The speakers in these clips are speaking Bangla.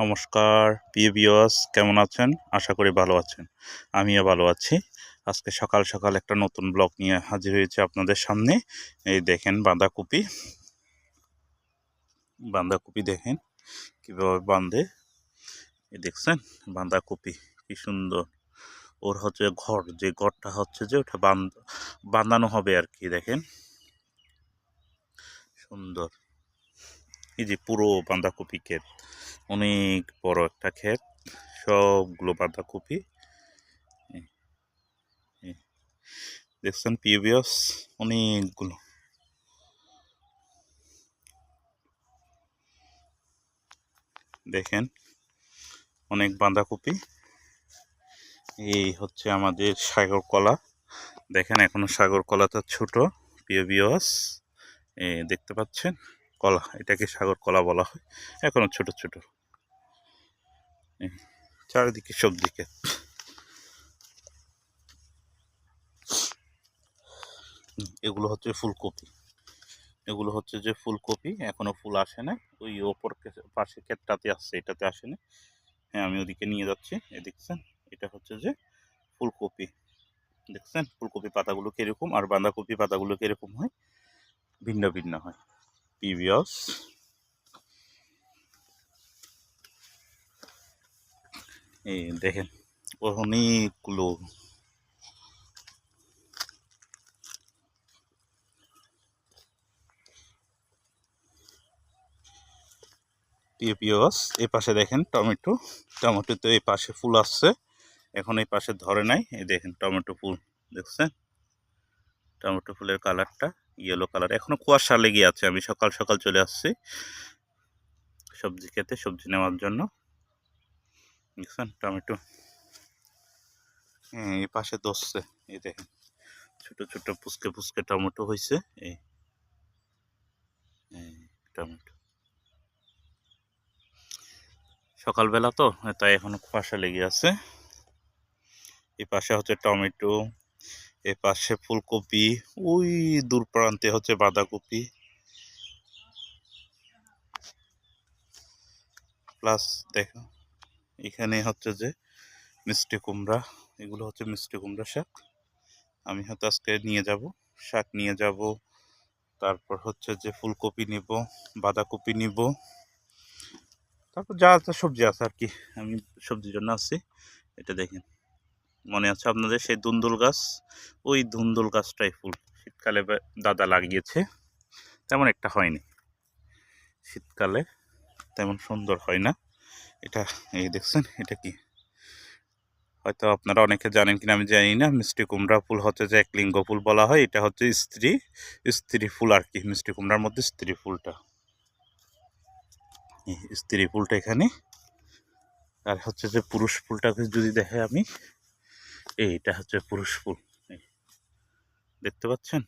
নমস্কার, প্রিয় বিয়স কেমন আছেন? আশা করি ভালো আছেন। আমিও ভালো আছি। আজকে সকাল সকাল একটা নতুন ব্লগ নিয়ে হাজির হয়েছে আপনাদের সামনে। এই দেখেন বাঁধাকপি। বাঁধাকপি দেখেন কীভাবে বাঁধে। এই দেখছেন বাঁধাকপি, কি সুন্দর। ওর হচ্ছে ঘর, যে ঘরটা হচ্ছে যে ওটা বাঁধ, বাঁধানো হবে আর কি, দেখেন। সুন্দর। এই যে পুরো বাঁধাকপি ক্ষেত। অনেক বড় একটা ক্ষেত সবগুলো বাঁধাকপি। দেখছেন পিবিএস অনেকগুলো। দেখেন, অনেক বাঁধাকপি। এই হচ্ছে আমাদের সাগর কলা দেখেন, এখনও সাগর কলাটা ছোট পিবিএস দেখতে পাচ্ছেন? কলা, এটাকে সাগর কলা বলা হয়। এখনও ছোট ছোট। চারিদিকে সবজি ক্ষেত এগুলো হচ্ছে ফুলকপি। এগুলো হচ্ছে যে ফুলকপি, এখনও ফুল আসে না। ওই ওপর পাশে ক্ষেতটাতে আসছে, এটাতে আসেনি। হ্যাঁ আমি ওদিকে নিয়ে যাচ্ছি, এ দেখছেন? এটা হচ্ছে যে ফুলকপি। দেখছেন? ফুলকপি পাতাগুলো কীরকম? আর বাঁধাকপি পাতাগুলো কীরকম হয়? ভিন্ন ভিন্ন হয়। পিভিয়াস এই দেখেন অনেকগুলো পিওপিওস এই পাশে দেখেন টমেটো। টমেটো তো এই পাশে ফুল আসছে। এখন এই পাশে ধরে নাই। এই দেখেন টমেটো ফুল, দেখছেন? টমেটো ফুলের কালারটা ইয়েলো কালার। এখনও কুয়াশা লেগে আছে। আমি সকাল সকাল চলে আসছি সবজি খেতে, সবজি নেওয়ার জন্য। দেখছেন? টমেটো। হ্যাঁ এই পাশে ধরছে। এই দেখেন, ছোট ছোট পুচকে পুচকে টমেটো হয়েছে এই। টমেটো। সকালবেলা তো, তাই এখনও কুয়াশা লেগে আছে। এই পাশে হচ্ছে টমেটো এ পাশে ফুলকপি, ওই দূর প্রান্তে হচ্ছে বাঁধাকপি। প্লাস দেখো এখানে হচ্ছে যে মিষ্টি কুমড়া, এগুলো হচ্ছে মিষ্টি কুমড়া শাক। আমি হয়তো আজকে নিয়ে যাব, শাক নিয়ে যাব, তারপর হচ্ছে যে ফুলকপি নিব, বাঁধাকপি নিব। তারপর যা যা সবজি আছে আর কি, আমি সবজির জন্য আসছি এটা দেখেন। মনে আছে আপনাদের সেই ধুন্দুল গাছ? ওই ধুন্দুল গাছটাই ফুল। শীতকালে দাদা লাগিয়েছে, তেমন একটা হয়নি। শীতকালে তেমন সুন্দর হয় না। এটা, এই দেখছেন, এটা কি? হয়তো আপনারা অনেকে জানেন কিনা, আমি জানি না। মিষ্টি কুমড়া ফুল হচ্ছে যে একলিঙ্গ ফুল বলা হয়, এটা হচ্ছে স্ত্রী স্ত্রী ফুল আর কি, মিষ্টি কুমড়ার মধ্যে স্ত্রী ফুলটা। স্ত্রী ফুলটা এখানে। আর হচ্ছে যে পুরুষ ফুলটাকে যদি দেখে আমি, এইটা হচ্ছে পুরুষ ফুল। দেখতে পাচ্ছেন?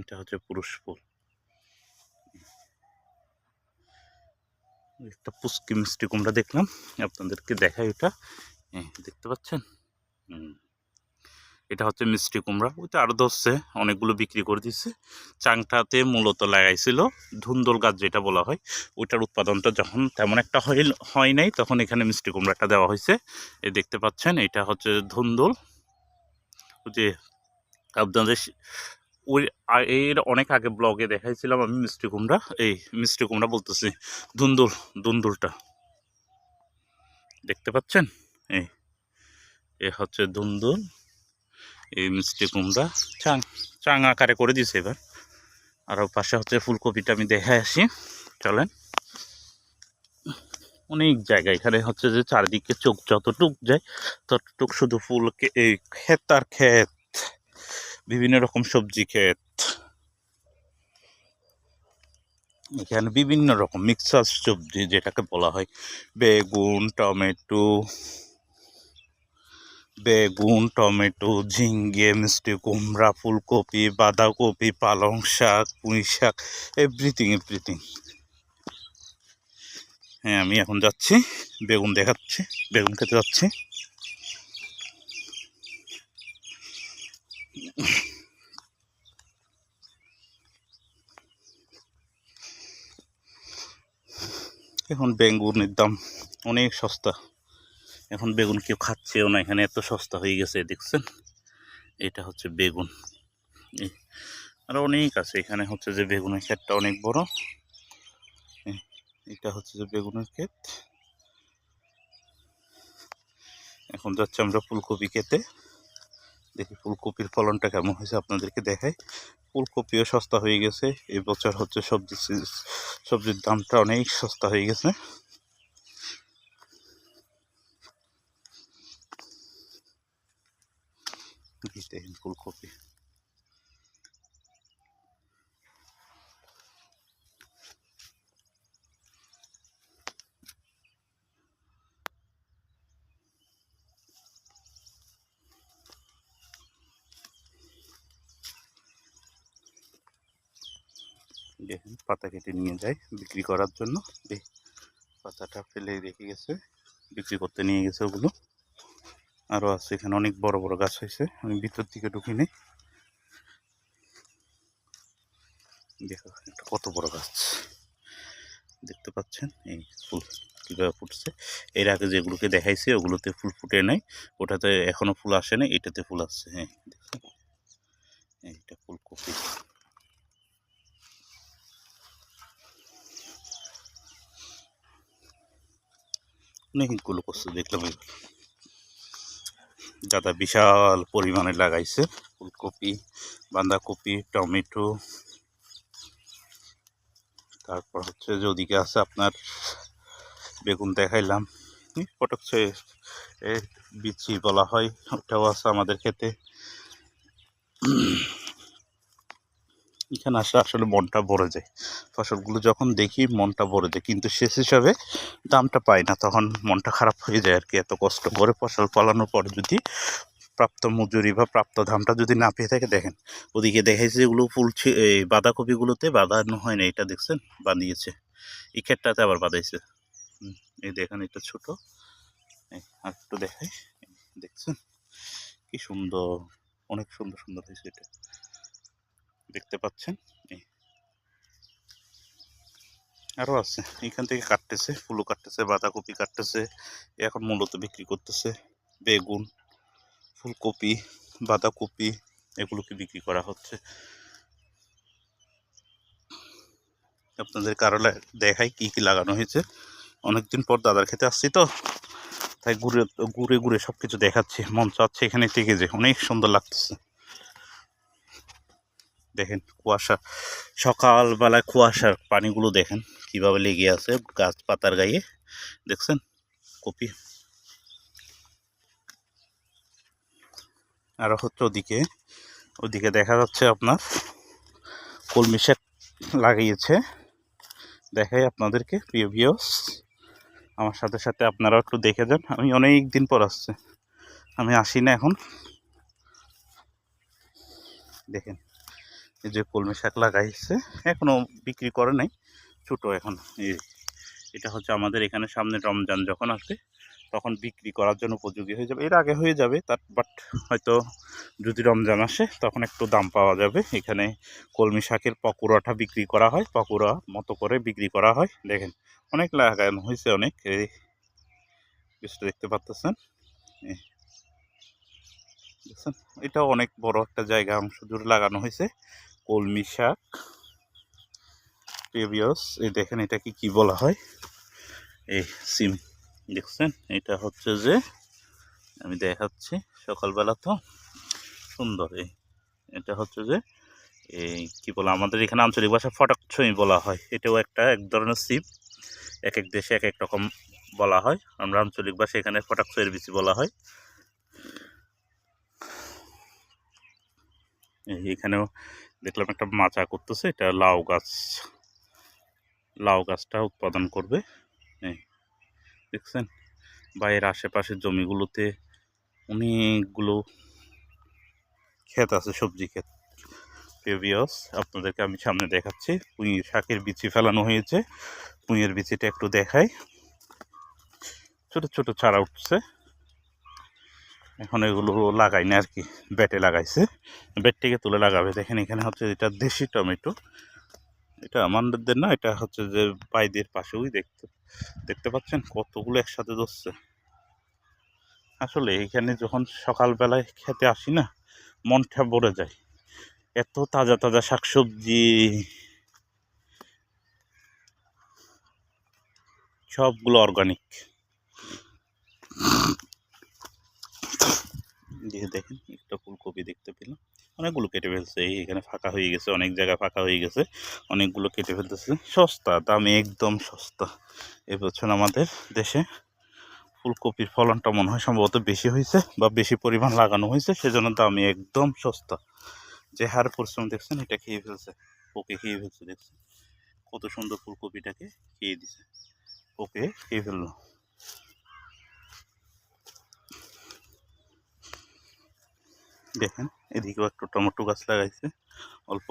এটা হচ্ছে পুরুষ ফুল। একটা পুষ্কি মিষ্টি কুমড়া দেখলাম আপনাদেরকে ওটা এই, দেখতে পাচ্ছেন? এটা হচ্ছে মিষ্টি কুমড়া ওইটা আরও ধরছে অনেকগুলো বিক্রি করে দিচ্ছে চাংটাতে মূলত লাগাইছিল ধুন্দল গাছ যেটা বলা হয় ওইটার উৎপাদনটা যখন তেমন একটা হয় নাই তখন এখানে মিষ্টি কুমড়াটা দেওয়া হয়েছে। এই দেখতে পাচ্ছেন এটা হচ্ছে ধুন্দল। ওই যে আপনাদের ওই এর অনেক আগে ব্লগে দেখাইছিলাম আমি মিষ্টি কুমড়া। এই মিষ্টি কুমড়া বলতেছি, ধুন্দুল, ধুন্দুলটা। দেখতে পাচ্ছেন? এই, এ হচ্ছে ধুন্দুল, এই মিষ্টি কুমড়া। চাং চাং আকারে করে দিছে এবার। আর পাশে হচ্ছে ফুলকপিটা আমি দেখে আসি। চলেন। অনেক জায়গা এখানে হচ্ছে যে চারিদিকে চোখ যতটুক যায়, ততটুক শুধু ফুলকে, এই ক্ষেত আর ক্ষেত। বিভিন্ন রকম সবজি ক্ষেত। এখানে বিভিন্ন রকম মিক্সার সবজি যেটাকে বলা হয়। বেগুন, টমেটো বেগুন, টমেটো, ঝিঙ্গে, মিষ্টি কুমড়া, ফুলকপি, বাঁধাকপি, পালং শাক, পুঁই শাক এভরিথিং এভরিথিং হ্যাঁ আমি এখন যাচ্ছি, বেগুন দেখাচ্ছি, বেগুন খেতে যাচ্ছি। এখন বেগুনের দাম অনেক সস্তা। এখন বেগুন কেউ খাচ্ছেও না, এখানে এত সস্তা হয়ে গেছে, দেখছেন? এটা হচ্ছে বেগুন। আর অনেক আছে, এখানে হচ্ছে যে বেগুনের ক্ষেতটা অনেক বড়। এটা হচ্ছে যে বেগুনের ক্ষেত। এখন যাচ্ছে আমরা ফুলকপি খেতে দেখি ফুলকপির ফলনটা কেমন হয়েছে আপনাদেরকে দেখাই। ফুলকপিও সস্তা হয়ে গেছে এবছর হচ্ছে সবজি সবজির দামটা অনেক সস্তা হয়ে গেছে। দেখেন ফুলকপি। দেখেন পাতা কেটে নিয়ে যায় বিক্রি করার জন্য। পাতাটা ফেলে রেখে গেছে, বিক্রি করতে নিয়ে গেছে ওগুলো। আরও আছে এখানে অনেক বড় বড় গাছ হয়েছে, আমি ভিতর দিকে ঢুকি নেই দেখো একটা কত বড় গাছ। দেখতে পাচ্ছেন? এই ফুল কীভাবে ফুটছে। এর আগে যেগুলোকে দেখাইছি, ওগুলোতে ফুল ফুটে নাই। ওটাতে এখনও ফুল আসে নাই, এটাতে ফুল আসছে। হ্যাঁ দেখছেন এইটা ফুলকপি। অনেকগুলো করছে, দেখলাম দাদা বিশাল পরিমাণে লাগাইছে, ফুলকপি, বাঁধাকপি, টমেটো। তারপর হচ্ছে যে ওদিকে আছে আপনার বেগুন দেখাইলাম। পটক বিচি বলা হয়, ওটাও আছে আমাদের খেতে এখানে আসলে আসলে মনটা ভরে যায়। ফসলগুলো যখন দেখি মনটা ভরে যায়। কিন্তু শেষ হিসাবে দামটা পাই না। তখন মনটা খারাপ হয়ে যায় আর কি এত কষ্ট করে ফসল ফলানোর পর যদি প্রাপ্ত মজুরি বা প্রাপ্ত দামটা যদি না পেয়ে থাকে, দেখেন ওদিকে দেখাইছে এগুলো ফুলছে এই বাঁধাকপিগুলোতে বাঁধানো হয় না, এটা দেখছেন? বাঁধিয়েছে। এই ক্ষেতটাতে আবার বাঁধাইছে। এই দেখেন এটা ছোটো আর একটু দেখাই। দেখছেন? কি সুন্দর, অনেক সুন্দর সুন্দর হয়েছে এটা। দেখতে পাচ্ছেন আরও আছে, এখান থেকে কাটতেছে, ফুলও কাটতেছে, বাঁধাকপি কাটতেছে, এখন মূলত বিক্রি করতেছে বেগুন, ফুলকপি, বাঁধাকপি, এগুলোকে বিক্রি করা হচ্ছে। আপনাদের কারও দেখাই কি কি লাগানো হয়েছে? অনেকদিন পর দাদার খেতে আসছি তো, তাই ঘুরে ঘুরে ঘুরে সব কিছু দেখাচ্ছি, মন চাচ্ছে এখানে থেকে যে, অনেক সুন্দর লাগতেছে। দেখেন, কুয়াশা, সকালবেলায় কুয়াশার পানিগুলো দেখেন কীভাবে লেগে আছে গাছ পাতার গায়ে। দেখছেন? কপি। আর হচ্ছে ওদিকে ওদিকে দেখা যাচ্ছে আপনার কলমি শাক লাগিয়েছে। দেখাই আপনাদেরকে, প্রিয় ভিওস আমার সাথে সাথে আপনারাও একটু দেখে যান। আমি অনেক দিন পর আসছে। আমি আসি না এখন। দেখেন। এই যে কলমি শাক লাগাইছে, এখনও বিক্রি করে নাই, ছোটো এখন। এই এটা হচ্ছে আমাদের এখানে সামনে রমজান যখন আসবে, তখন বিক্রি করার জন্য উপযোগী হয়ে যাবে। এর আগে হয়ে যাবে, তার বাট হয়তো যদি রমজান আসে, তখন একটু দাম পাওয়া যাবে। এখানে কলমি শাকের পকোড়াটা বিক্রি করা হয়, পকোড়া মতো করে বিক্রি করা হয়। দেখেন, অনেক লাগানো হয়েছে অনেক। এই কিছুটা দেখতে পাচ্তেছেন। দেখছেন? এটাও অনেক বড় একটা জায়গা, অংশ জুড়ে লাগানো হয়েছে। কলমি শাক প্রিভিয়াস এই দেখেন এটাকে কি বলা হয়? এই সিম, দেখছেন? এটা হচ্ছে যে আমি দেখাচ্ছি সকালবেলা তো, সুন্দর এই। এটা হচ্ছে যে এই কী বলে, আমাদের এখানে আঞ্চলিক ভাষা ফটক ছুঁই বলা হয়। এটাও একটা এক ধরনের সিম এক এক দেশে এক এক রকম বলা হয়। আমরা আঞ্চলিক ভাষা এখানে ফটক ছুঁয়ের বিচি বলা হয়। এখানেও দেখলাম একটা মাচা করতেছে, এটা লাউ গাছ। লাউ গাছটা উৎপাদন করবে। দেখছেন? বাইরের আশেপাশের জমিগুলোতে অনেকগুলো ক্ষেত আছে, সবজি ক্ষেত। প্রিভিয়াস আপনাদেরকে আমি সামনে দেখাচ্ছি। পুঁই শাকের বিচি ফেলানো হয়েছে। পুঁইয়ের বিচিটা একটু দেখাই। ছোট ছোট চারা উঠছে। এখন এগুলো লাগাই না আর কি, বেটে লাগাইছে। বেড থেকে তুলে লাগাবে। দেখেন এখানে হচ্ছে এটা দেশি টমেটো, এটা আমাদের না, এটা হচ্ছে যে বাইদের পাশেই দেখতে দেখতে পাচ্ছেন? কতগুলো একসাথে ধরছে। আসলে এখানে যখন সকালবেলায় খেতে আসি না, মনটা ভরে যায়। এত তাজা তাজা শাকসবজি। সবগুলো অর্গানিক দিয়ে দেখেন, একটা ফুলকপি দেখতে পেলাম। অনেকগুলো কেটে ফেলছে, এই এখানে ফাঁকা হয়ে গেছে, অনেক জায়গায় ফাঁকা হয়ে গেছে, অনেকগুলো কেটে ফেলতেছে। সস্তা, দামে একদম সস্তা। এবছর আমাদের দেশে ফুলকপির ফলনটা মনে হয় সম্ভবত বেশি হয়েছে বা বেশি পরিমাণ লাগানো হয়েছে, সেজন্য দামে একদম সস্তা। যে হার পরিশ্রম দেখছেন, এটা খেয়ে ফেলছে পোকে খেয়ে ফেলছে, দেখছেন। কত সুন্দর ফুলকপিটাকে খেয়ে দিছে পোকে খেয়ে ফেলল। দেখেন, এদিকেও একটু টমেটো গাছ লাগাইছে, অল্প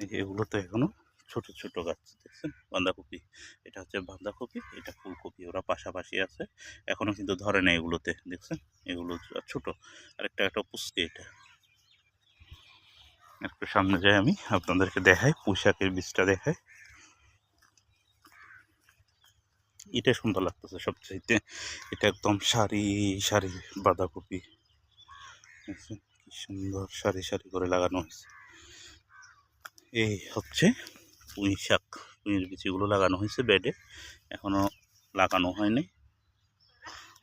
এই এগুলো তো এখনও ছোট ছোট গাছ, দেখছেন? বাঁধাকপি, এটা হচ্ছে বাঁধাকপি, এটা ফুলকপি, ওরা পাশাপাশি আছে। এখনও কিন্তু ধরে না এগুলোতে, দেখছেন? এগুলো ছোট, আরেকটা একটা পুষ্টি এটা। একটু সামনে যাই আমি, আপনাদেরকে দেখাই পুঁশাকের বীজটা দেখাই। এটা সুন্দর লাগতেছে সবচাইতে। এটা একদম সারি সারি বাঁধাকপি। কি সুন্দর সারি সারি করে লাগানো হয়েছে। এই হচ্ছে পুঁই শাক। পুঁইয়ের বিচিগুলো লাগানো হয়েছে বেডে, এখনও লাগানো হয়নি।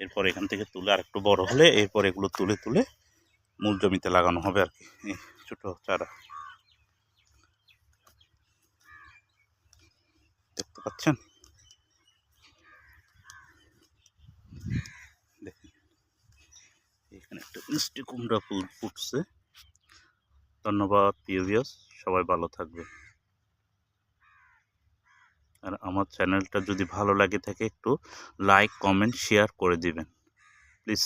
এরপর এখান থেকে তুলে আর একটু বড় হলে, এরপর এগুলো তুলে তুলে মূল জমিতে লাগানো হবে আর কি ছোট চারা। দেখতে পাচ্ছেন দেখেন এখানে একটা মিষ্টি কুমড়া ফুল ফুটছে। ধন্যবাদ পিওভিয়াস সবাই ভালো থাকবে আর আমার চ্যানেলটা যদি ভালো লাগে থাকে একটু লাইক, কমেন্ট, শেয়ার করে দিবেন। প্লিজ।